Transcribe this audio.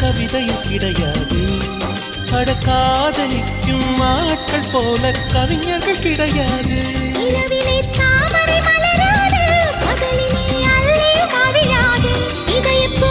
கவிதையும் கிடையாது. அட காதலிக்கும் ஆட்கள் போல கவிஞர்கள் கிடையாது. நிலவிலே தாமரை மலராது பகலிலே அல்லி மழையாது இதயப்பூ